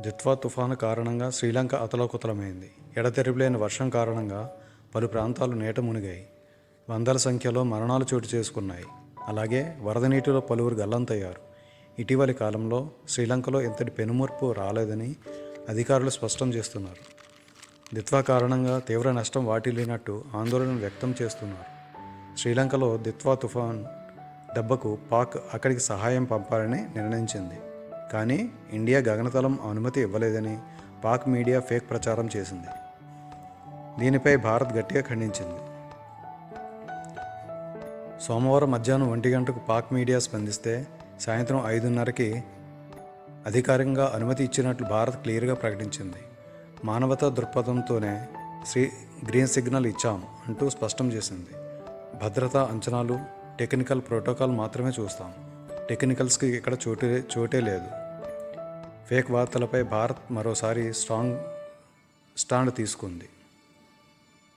దిత్వా తుఫాను కారణంగా శ్రీలంక అతలోకుతలమైంది. ఎడతెరిపిలేని వర్షం కారణంగా పలు ప్రాంతాలు నేట మునిగాయి. వందల సంఖ్యలో మరణాలు చోటు చేసుకున్నాయి. అలాగే వరద నీటిలో పలువురు గల్లంతయ్యారు. ఇటీవలి కాలంలో శ్రీలంకలో ఇంతటి పెనుమూర్పు రాలేదని అధికారులు స్పష్టం చేస్తున్నారు. దిత్వా కారణంగా తీవ్ర నష్టం వాటిల్లినట్టు ఆందోళన వ్యక్తం చేస్తున్నారు. శ్రీలంకలో దిత్వా తుఫాన్ దెబ్బకు పాక్ అక్కడికి సహాయం పంపాలని నిర్ణయించింది. కానీ ఇండియా గగనతలం అనుమతి ఇవ్వలేదని పాక్ మీడియా ఫేక్ ప్రచారం చేసింది. దీనిపై భారత్ గట్టిగా ఖండించింది. సోమవారం మధ్యాహ్నం ఒంటి గంటకు పాక్ మీడియా స్పందిస్తే సాయంత్రం ఐదున్నరకి అధికారికంగా అనుమతి ఇచ్చినట్లు భారత్ క్లియర్గా ప్రకటించింది. మానవతా దృక్పథంతోనే శ్రీ గ్రీన్ సిగ్నల్ ఇచ్చాం అంటూ స్పష్టం చేసింది. భద్రతా అంచనాలు టెక్నికల్ ప్రోటోకాల్ మాత్రమే చూస్తాం. టెక్నికల్స్కి ఇక్కడ చోటే చోటే లేదు. ఫేక్ వార్తలపై భారత్ మరోసారి స్ట్రాంగ్ స్టాండ్ తీసుకుంది.